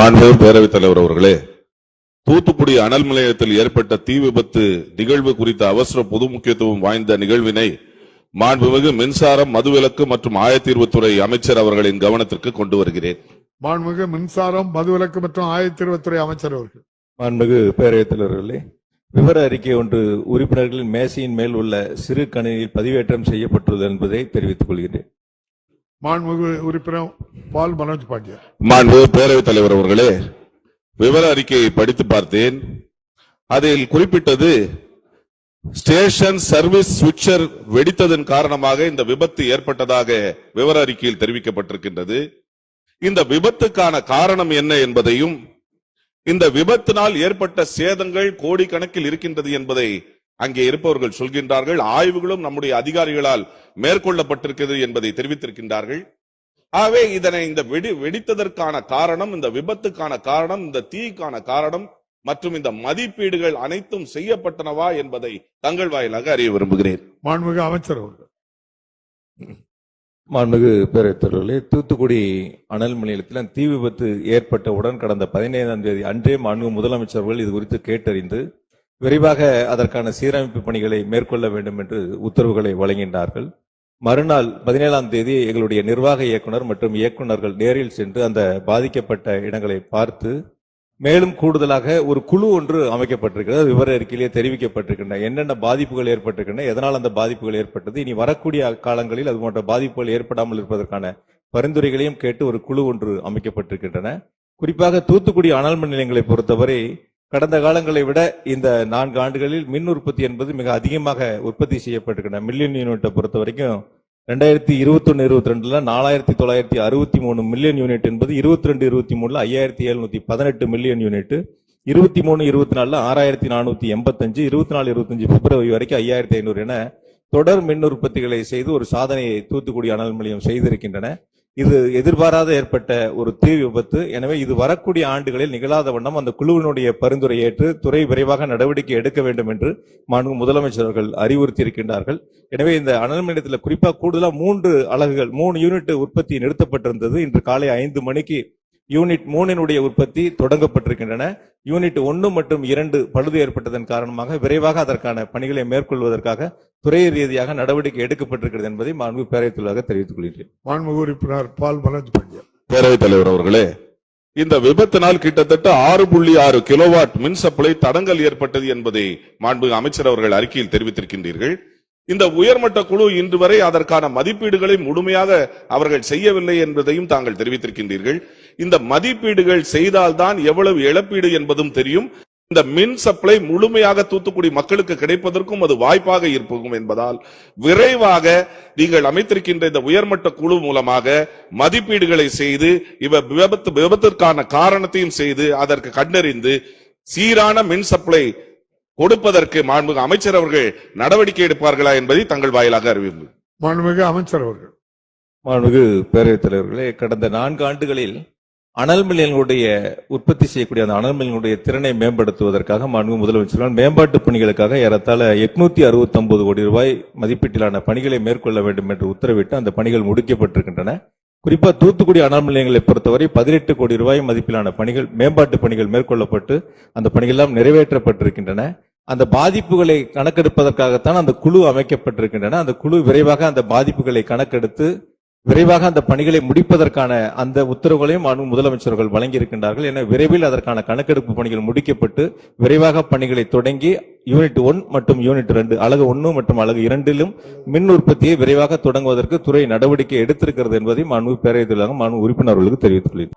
மாண்புமிகு பேரவைத் தலைவர் அவர்களே தூத்துக்குடி அனல் நிலையத்தில் ஏற்பட்ட தீ விபத்து நிகழ்வு குறித்த அவசர பொது முக்கியத்துவம் வாய்ந்த நிகழ்வினை மாண்புமிகு மின்சாரம் மதுவிலக்கு மற்றும் ஆயத்தீர்வுத்துறை அமைச்சர் அவர்களின் கவனத்திற்கு கொண்டு வருகிறேன். மாண்புமிகு மின்சாரம் மதுவிலக்கு மற்றும் ஆயிரத்தி இருபத்துறை அமைச்சர் அவர்கள். மாண்புமிகு பேரவைத் தலைவர்களே விவர அறிக்கை ஒன்று உறுப்பினர்களின் மேசையின் மேல் உள்ள சிறு கணினியில் பதிவேற்றம் செய்யப்பட்டுள்ளது என்பதை தெரிவித்துக் கொள்கிறேன். மாண்புமிகு உறுப்பினர் பால் மனோஜ் பாண்டியா. மாண்பு பேரவைத் தலைவர் அவர்களே விவர அறிக்கையை படித்து பார்த்தேன். அதில் குறிப்பிட்டது ஸ்டேஷன் சர்வீஸ் சுவிட்சர் வெடித்ததன் காரணமாக இந்த விபத்து ஏற்பட்டதாக விவர அறிக்கையில் தெரிவிக்கப்பட்டிருக்கின்றது. இந்த விபத்துக்கான காரணம் என்ன என்பதையும் இந்த விபத்தினால் ஏற்பட்ட சேதங்கள் கோடிக்கணக்கில் இருக்கின்றது என்பதை அங்கே இருப்பவர்கள் சொல்கின்றார்கள் ஆய்வுகளும் நம்முடைய அதிகாரிகளால் மேற்கொள்ளப்பட்டிருக்கிறது என்பதை தெரிவித்திருக்கின்றார்கள். ஆகவே இதனை இந்த வெடி வெடித்ததற்கான காரணம் இந்த விபத்துக்கான காரணம் இந்த தீக்கான காரணம் மற்றும் இந்த மதிப்பீடுகள் அனைத்தும் செய்யப்பட்டனவா என்பதை தங்கள் வாயிலாக அறிய விரும்புகிறேன். மாண்புமிகு அமைச்சர் அவர்கள். மாண்புமிகு பேரவைத் தலைவர்களே தூத்துக்குடி அனல் நிலையத்தில் தீ விபத்து ஏற்பட்டவுடன் கடந்த பதினைந்தாம் தேதி அன்றே மாண்புமிகு முதலமைச்சர் அவர்கள் இது குறித்து கேட்டறிந்து விரைவாக அதற்கான சீரமைப்பு பணிகளை மேற்கொள்ள வேண்டும் என்று உத்தரவுகளை வழங்கினார்கள். மறுநாள் பதினேழாம் தேதி எங்களுடைய நிர்வாக இயக்குனர் மற்றும் இயக்குனர்கள் நேரில் சென்று அந்த பாதிக்கப்பட்ட இடங்களை பார்த்து மேலும் கூடுதலாக ஒரு குழு ஒன்று அமைக்கப்பட்டிருக்கிறது. விவர அறிக்கையிலே தெரிவிக்கப்பட்டிருக்கின்றன. என்னென்ன பாதிப்புகள் ஏற்பட்டிருக்கின்றன எதனால் அந்த பாதிப்புகள் ஏற்பட்டது இனி வரக்கூடிய காலங்களில் அது போன்ற பாதிப்புகள் ஏற்படாமல் இருப்பதற்கான பரிந்துரைகளையும் கேட்டு ஒரு குழு ஒன்று அமைக்கப்பட்டிருக்கின்றன. குறிப்பாக தூத்துக்குடி அனல்மின் நிலையங்களை பொறுத்தவரை கடந்த காலங்களை விட இந்த நான்கு ஆண்டுகளில் மின் உற்பத்தி என்பது மிக அதிகமாக உற்பத்தி செய்யப்பட்டிருக்கின்றன. மில்லியன் யூனிட்டை பொறுத்த வரைக்கும் ரெண்டாயிரத்தி இருபத்தொன்னு இருபத்தி ரெண்டுல நாலாயிரத்தி தொள்ளாயிரத்தி அறுபத்தி மூணு மில்லியன் யூனிட் என்பது இருபத்தி ரெண்டு இருபத்தி மூணுல ஐயாயிரத்தி எழுநூத்தி பதினெட்டு மில்லியன் யூனிட் இருபத்தி மூணு இருபத்தி நாலுல ஆறாயிரத்தி நானூத்தி எண்பத்தஞ்சு இருபத்தி நாலு இருபத்தஞ்சு பிப்ரவரி வரைக்கும் ஐயாயிரத்தி ஐநூறு என தொடர் மின் உற்பத்திகளை செய்து ஒரு சாதனையை தூத்துக்குடி அனல் நிலையம் செய்திருக்கின்றன. இது எதிர்பாராத ஏற்பட்ட ஒரு தீ விபத்து. எனவே இது வரக்கூடிய ஆண்டுகளில் நிகழாத வண்ணம் அந்த குழுவினுடைய பரிந்துரை ஏற்று துறை விரைவாக நடவடிக்கை எடுக்க வேண்டும் என்று மாண்பு முதலமைச்சர்கள் அறிவுறுத்தி இருக்கின்றார்கள் எனவே இந்த அனல் மின் நிலையத்தில் குறிப்பாக கூடுதலாக மூன்று அலகுகள் மூணு யூனிட் உற்பத்தி நிறுத்தப்பட்டிருந்தது. இன்று காலை ஐந்து மணிக்கு யூனிட் மூணினுடைய உற்பத்தி தொடங்கப்பட்டிருக்கின்றன. யூனிட் ஒன்று மற்றும் இரண்டு பழுது ஏற்பட்டதன் காரணமாக விரைவாக அதற்கான பணிகளை மேற்கொள்வதற்காக துறை ரீதியாக நடவடிக்கை எடுக்கப்பட்டிருக்கிறது என்பதை மாண்பு பேரவைத் தலைவராக தெரிவித்துக் கொள்கிறேன் மாண்புமிகு உறுப்பினர் பால் மனோஜ் பாண்டியா பேரவைத் தலைவர் அவர்களே இந்த விபத்தினால் கிட்டத்தட்ட ஆறு புள்ளி ஆறு கிலோவாட் மின் சப்ளை தடங்கல் ஏற்பட்டது என்பதை மாண்புமிகு அமைச்சர் அவர்கள் அறிக்கையில் தெரிவித்திருக்கின்றீர்கள். இந்த உயர்மட்ட குழு இன்று வரை அதற்கான மதிப்பீடுகளை முழுமையாக அவர்கள் செய்யவில்லை என்பதையும் தாங்கள் தெரிவித்திருக்கின்றீர்கள். இந்த மதிப்பீடுகள் செய்தால்தான் எவ்வளவு இழப்பீடு என்பதும் தெரியும். இந்த மின் சப்ளை முழுமையாக தூத்துக்குடி மக்களுக்கு கிடைப்பதற்கும் அது வாய்ப்பாக இருக்கும் என்பதால் விரைவாக நீங்கள் அமைத்திருக்கின்ற இந்த உயர்மட்ட குழு மூலமாக மதிப்பீடுகளை செய்து இவ விபத்து விபத்திற்கான காரணத்தையும் செய்து அதற்கு கண்டறிந்து சீரான மின் சப்ளை கொடுப்பதற்கு மாண்புமிகு அமைச்சர் அவர்கள் நடவடிக்கை எடுப்பார்களா என்பதை தங்கள் வாயிலாக அறிவிப்பு மாண்புமிகு அமைச்சர் அவர்கள். மாண்புமிகு பேரவைத் தலைவர்களே கடந்த நான்கு ஆண்டுகளில் அனல் மில்லியங்களுடைய உற்பத்தி செய்யக்கூடிய அந்த அனல் மில்லியங்களுடைய திறனை மேம்படுத்துவதற்காக மாண்பு முதலமைச்சர் மேம்பாட்டு பணிகளுக்காக ஏறத்தாழ எட்நூத்தி அறுபத்தி கோடி ரூபாய் மதிப்பீட்டிலான பணிகளை மேற்கொள்ள வேண்டும் என்று உத்தரவிட்டு அந்த பணிகள் முடிக்கப்பட்டிருக்கின்றன. குறிப்பா தூத்துக்குடி அனல் நிலையங்களை பொறுத்தவரை பதினெட்டு கோடி ரூபாய் மதிப்பிலான பணிகள் மேம்பாட்டு பணிகள் மேற்கொள்ளப்பட்டு அந்த பணிகள் எல்லாம் நிறைவேற்றப்பட்டிருக்கின்றன. அந்த பாதிப்புகளை கணக்கெடுப்பதற்காகத்தான் அந்த குழு அமைக்கப்பட்டிருக்கின்றன. அந்த குழு விரைவாக அந்த பாதிப்புகளை கணக்கெடுத்து விரைவாக அந்த பணிகளை முடிப்பதற்கான அந்த உத்தரவுகளையும் மாண்பு முதலமைச்சர்கள் வழங்கியிருக்கின்றார்கள். என விரைவில் அதற்கான கணக்கெடுப்பு பணிகள் முடிக்கப்பட்டு விரைவாக பணிகளை தொடங்கி யூனிட் ஒன் மற்றும் யூனிட் ரெண்டு அழகு ஒன்று மற்றும் அலகு இரண்டிலும் மின் உற்பத்தியை விரைவாக தொடங்குவதற்கு துறை நடவடிக்கை எடுத்திருக்கிறது என்பதை மாண்பு பேரவைத் தலைவர் மாண்பு உறுப்பினர்களுக்கு தெரிவித்துள்ளேன்.